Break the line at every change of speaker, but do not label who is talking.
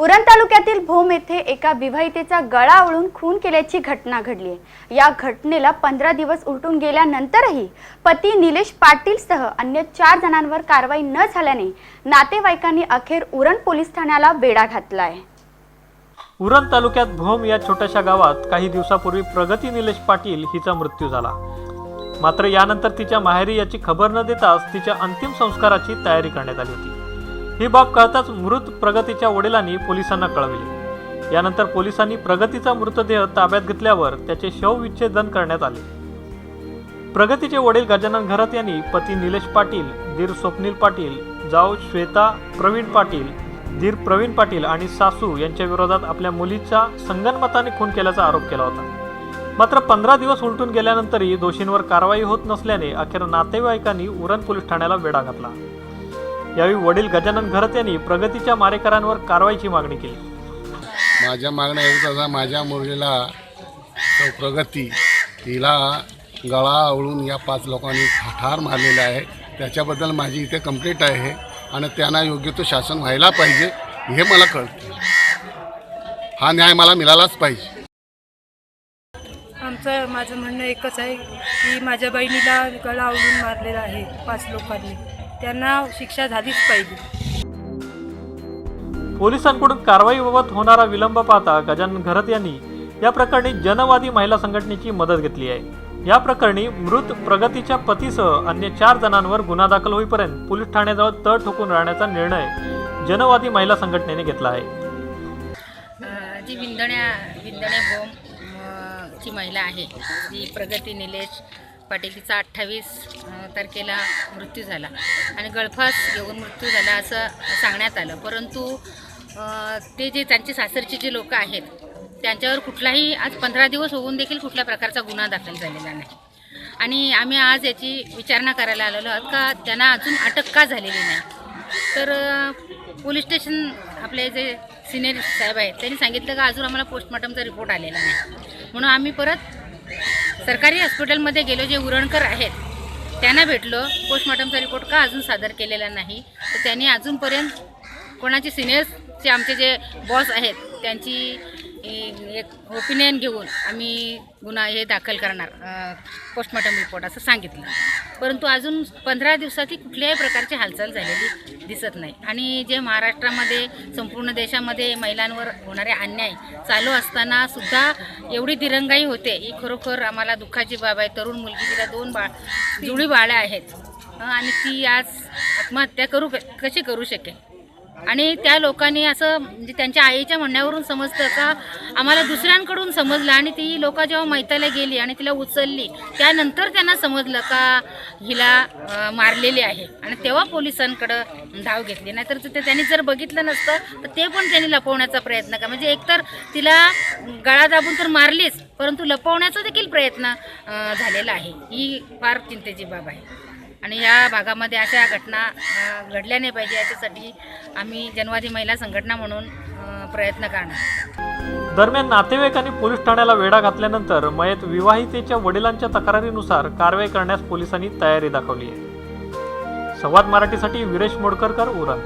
उरण तालुक्यातील भोम येथे एका विवाहितेचा गळा आवळून खून केल्याची घटना घडली आहे. या घटनेला पंधरा दिवस उलटून गेल्यानंतरही पती निलेश पाटीलसह अन्य चार जणांवर कारवाई न झाल्याने नातेवाईकांनी अखेर उरण पोलीस ठाण्याला वेढा घातला आहे.
उरण तालुक्यात भोम या छोट्याशा गावात काही दिवसापूर्वी प्रगती निलेश पाटील हिचा मृत्यू झाला. मात्र यानंतर तिच्या माहेरी याची खबर न देताच तिच्या अंतिम संस्काराची तयारी करण्यात आली होती. ही बाब कळताच मृत प्रगतीच्या वडिलांनी पोलिसांना कळविले. यानंतर पोलिसांनी प्रगतीचा मृतदेह ताब्यात घेतल्यावर त्याचे शवविच्छेदन करण्यात आले. प्रगतीचे वडील गजानन घरत यांनी पती निलेश पाटील दीर स्वप्नील पाटील जाऊ श्वेता प्रवीण पाटील धीर प्रवीण पाटील आणि सासू यांच्या विरोधात आपल्या मुलीचा संगनमताने खून केल्याचा आरोप केला होता. मात्र पंधरा दिवस उलटून गेल्यानंतरही दोषींवर कारवाई होत नसल्याने अखेर नातेवाईकांनी उरण पोलीस ठाण्याला वेढा घातला. यावेळी वडील गजानन घरत यांनी प्रगतीच्या मारेकरांवर कारवाईची मागणी केली.
माझ्या मागण्या असा माझ्या मुलीला तो प्रगती तिला गळा आवळून या पाच लोकांनी ठार मारलेला आहे. त्याच्याबद्दल माझी इथे कंप्लेंट आहे आणि त्यांना योग्य तो शासन व्हायला पाहिजे हे मला कळतं. हा न्याय मला मिळालाच पाहिजे.
आमचं माझं म्हणणं एकच आहे की माझ्या बहिणीला गळा आवळून मारलेला आहे पाच लोकांनी. त्यांना शिक्षा झालीच पाहिजे.
पोलिसांकडून कारवाईबाबत होणारा विलंब पाहता गजानन घरत यांनी या प्रकरणी जनवादी महिला संघटनेची मदत घेतली आहे. या प्रकरणी मृत प्रगतीच्या पतीसह अन्य चार जणांवर गुन्हा दाखल होईपर्यंत पोलीस ठाण्याजवळ तळ ठोकून राहण्याचा निर्णय जनवादी महिला संघटनेने घेतला आहे.
जी भोम अ, ची महिला आहे ती प्रगती निलेश पाटील तिचा अठ्ठावीस तारखेला मृत्यू झाला. आणि गळफास घेऊन मृत्यू झाला असं सांगण्यात आलं. परंतु ते जे त्यांचे सासरचे जे लोक आहेत त्यांच्यावर कुठलाही आज पंधरा दिवस होऊन देखील कुठल्या प्रकारचा गुन्हा दाखल झालेला नाही. आणि आम्ही आज याची विचारणा करायला आलेलो आहोत का त्यांना अजून अटक का झालेली नाही? तर पोलीस स्टेशन आपले जे सिनियर साहेब आहेत त्यांनी सांगितलं का अजून आम्हाला पोस्टमॉर्टमचा रिपोर्ट आलेला नाही. म्हणून आम्ही परत सरकारी हॉस्पिटलमध्ये गेलो जे उरणकर आहेत त्यांना भेटलो. पोस्टमॉर्टमचा रिपोर्ट का अजून सादर केलेला नाही? तर त्यांनी अजूनपर्यंत कोणाचे सिनियर्सचे आमचे जे बॉस आहेत त्यांची एक ओपिनियन घेऊन आम्ही गुन्हा हे दाखल करणार पोस्टमॉर्टम रिपोर्ट असं सांगितलं. परंतु अजून पंधरा दिवसातही कुठल्याही प्रकारची हालचाल झालेली दिसत नाही. आणि जे महाराष्ट्रामध्ये संपूर्ण देशामध्ये महिलांवर होणारे अन्याय चालू असताना सुद्धा एवढी दिरंगाई होते. ही खरोखर आम्हाला दुःखाची बाब आहे. तरुण मुलगी तिला दोन बाळ जुळी बाळ्या आहेत. आणि ती आज आत्महत्या करू कशी करू शकेल? आणि त्या लोकांनी असं म्हणजे त्यांच्या आईच्या म्हणण्यावरून समजतं का आम्हाला दुसऱ्यांकडून समजलं आणि ती लोक जेव्हा मैताला गेली आणि तिला उचलली त्यानंतर त्यांना समजलं का हिला मारलेली आहे. आणि तेव्हा पोलिसांकडं धाव घेतली. नाहीतर ते त्यांनी जर बघितलं नसतं तर ते पण त्यांनी लपवण्याचा प्रयत्न का म्हणजे एकतर तिला गळा दाबून तर मारलीच परंतु लपवण्याचा देखील प्रयत्न झालेला आहे. ही फार चिंतेची बाब आहे. आणि या भागामध्ये अशा घटना घडल्या नाही पाहिजे याच्यासाठी आम्ही जनवादी महिला संघटना म्हणून प्रयत्न करणार.
दरम्यान नातेवाईकांनी पोलीस ठाण्याला वेढा घातल्यानंतर मयत विवाहितेच्या वडिलांच्या तक्रारीनुसार कारवाई करण्यास पोलिसांनी तयारी दाखवली आहे. संवाद मराठीसाठी विरेश मोडकरकर उरण.